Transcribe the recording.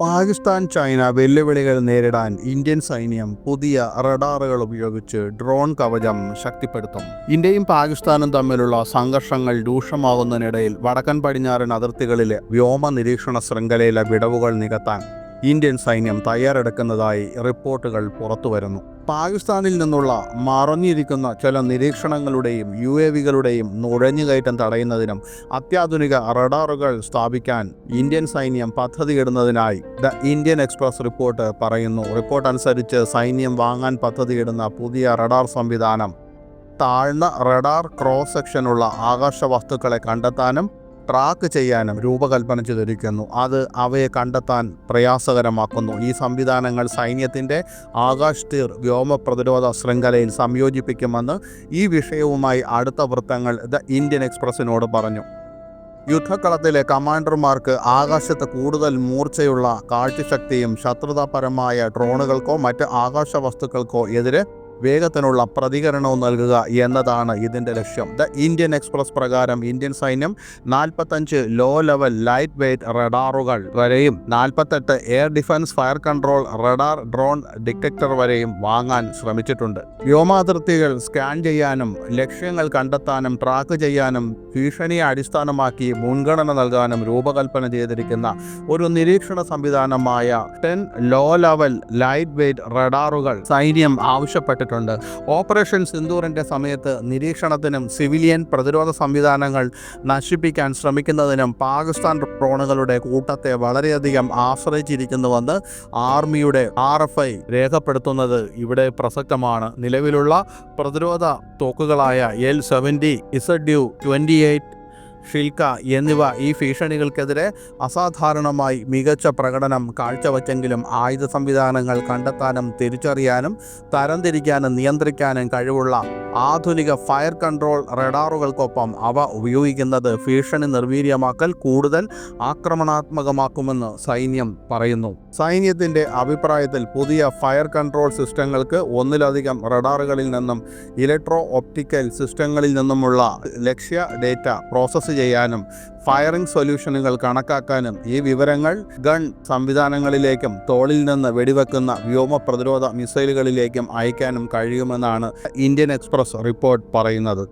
Pakistan China വെല്ലുവിളികൾ നേരിടാൻ Indian സൈന്യം പുതിയ റഡാറുകൾ ഉപയോഗിച്ച് ഡ്രോൺ കവചം ശക്തിപ്പെടുത്തും. ഇന്ത്യയും പാകിസ്ഥാനും തമ്മിലുള്ള സംഘർഷങ്ങൾ രൂക്ഷമാകുന്നതിനിടയിൽ വടക്കൻ പടിഞ്ഞാറൻ അതിർത്തികളിലെ വ്യോമ നിരീക്ഷണ ശൃംഖലയിലെ വിടവുകൾ നികത്താൻ ഇന്ത്യൻ സൈന്യം തയ്യാറെടുക്കുന്നതായി റിപ്പോർട്ടുകൾ പുറത്തുവരുന്നു. പാകിസ്ഥാനിൽ നിന്നുള്ള മറഞ്ഞിരിക്കുന്ന ചില നിരീക്ഷണങ്ങളുടെയും യു എ വികളുടെയും നുഴഞ്ഞുകയറ്റം തടയുന്നതിനും അത്യാധുനിക റഡാറുകൾ സ്ഥാപിക്കാൻ ഇന്ത്യൻ സൈന്യം പദ്ധതിയിടുന്നതിനായി ദ ഇന്ത്യൻ എക്സ്പ്രസ് റിപ്പോർട്ട് പറയുന്നു. റിപ്പോർട്ട് അനുസരിച്ച് സൈന്യം വാങ്ങാൻ പദ്ധതിയിടുന്ന പുതിയ റഡാർ സംവിധാനം താഴ്ന്ന റഡാർ ക്രോസ് സെക്ഷനുള്ള ആകാശ വസ്തുക്കളെ കണ്ടെത്താനും ട്രാക്ക് ചെയ്യാനും രൂപകൽപ്പന ചെയ്തിരിക്കുന്നു. അത് അവയെ കണ്ടെത്താൻ പ്രയാസകരമാക്കുന്നു. ഈ സംവിധാനങ്ങൾ സൈന്യത്തിന്റെ ആകാശ് തീർ വ്യോമ പ്രതിരോധ ശൃംഖലയിൽ സംയോജിപ്പിക്കുമെന്ന് ഈ വിഷയവുമായി അടുത്ത വൃത്തങ്ങൾ ദ ഇന്ത്യൻ എക്സ്പ്രസിനോട് പറഞ്ഞു. യുദ്ധക്കളത്തിലെ കമാൻഡർമാർക്ക് ആകാശത്ത് കൂടുതൽ മൂർച്ചയുള്ള കാഴ്ചശക്തിയും ശത്രുതാപരമായ ഡ്രോണുകൾക്കോ മറ്റ് ആകാശ വസ്തുക്കൾക്കോ എതിരെ വേഗത്തിനുള്ള പ്രതികരണവും നൽകുക എന്നതാണ് ഇതിന്റെ ലക്ഷ്യം. ദ ഇന്ത്യൻ എക്സ്പ്രസ് പ്രകാരം ഇന്ത്യൻ സൈന്യം നാൽപ്പത്തഞ്ച് ലോ ലെവൽ ലൈറ്റ് വെയ്റ്റ് റഡാറുകൾ വരെയും നാൽപ്പത്തെട്ട് air defence fire control radar drone detector വരെയും വാങ്ങാൻ ശ്രമിച്ചിട്ടുണ്ട്. വ്യോമാതിർത്തികൾ സ്കാൻ ചെയ്യാനും ലക്ഷ്യങ്ങൾ കണ്ടെത്താനും ട്രാക്ക് ചെയ്യാനും ഭീഷണിയെ അടിസ്ഥാനമാക്കി മുൻഗണന നൽകാനും രൂപകൽപ്പന ചെയ്തിരിക്കുന്ന ഒരു നിരീക്ഷണ സംവിധാനമായ ten low level light weight റഡാറുകൾ സൈന്യം ആവശ്യപ്പെട്ടിട്ടുണ്ട്. ഓപ്പറേഷൻ സിന്ദൂറിന്റെ സമയത്ത് നിരീക്ഷണത്തിനും സിവിലിയൻ പ്രതിരോധ സംവിധാനങ്ങൾ നശിപ്പിക്കാൻ ശ്രമിക്കുന്നതിനും പാകിസ്ഥാൻ ഡ്രോണുകളുടെ കൂട്ടത്തെ വളരെയധികം ആശ്രയിച്ചിരിക്കുന്നുവെന്ന് ആർമിയുടെ ആർ എഫ് ഐ രേഖപ്പെടുത്തുന്നത് ഇവിടെ പ്രസക്തമാണ്. നിലവിലുള്ള പ്രതിരോധ തോക്കുകളായ L seventy Z U twenty eight Shilka എന്നിവ ഈ ഭീഷണികൾക്കെതിരെ അസാധാരണമായി മികച്ച പ്രകടനം കാഴ്ചവെച്ചെങ്കിലും ആയുധ സംവിധാനങ്ങൾ കണ്ടെത്താനും തിരിച്ചറിയാനും തരംതിരിക്കാനും നിയന്ത്രിക്കാനും കഴിവുള്ള ആധുനിക ഫയർ കൺട്രോൾ റഡാറുകൾക്കൊപ്പം അവ ഉപയോഗിക്കുന്നത് ഭീഷണി നിർവീര്യമാക്കൽ കൂടുതൽ ആക്രമണാത്മകമാക്കുമെന്ന് സൈന്യം പറയുന്നു. സൈന്യത്തിന്റെ അഭിപ്രായത്തിൽ പുതിയ ഫയർ കൺട്രോൾ സിസ്റ്റങ്ങൾക്ക് ഒന്നിലധികം റഡാറുകളിൽ നിന്നും ഇലക്ട്രോ ഒപ്റ്റിക്കൽ സിസ്റ്റങ്ങളിൽ നിന്നുമുള്ള ലക്ഷ്യ ഡേറ്റ പ്രോസസ്സ് ചെയ്യാനും ഫയറിംഗ് സൊല്യൂഷനുകൾ കണക്കാക്കാനും ഈ വിവരങ്ങൾ ഗൺ സംവിധാനങ്ങളിലേക്കും തോളിൽ നിന്ന് വെടിവെക്കുന്ന വ്യോമ പ്രതിരോധ മിസൈലുകളിലേക്കും അയക്കാനും കഴിയുമെന്നാണ് ഇന്ത്യൻ എക്സ്പ്രസ് റിപ്പോർട്ട് പറയുന്നത്.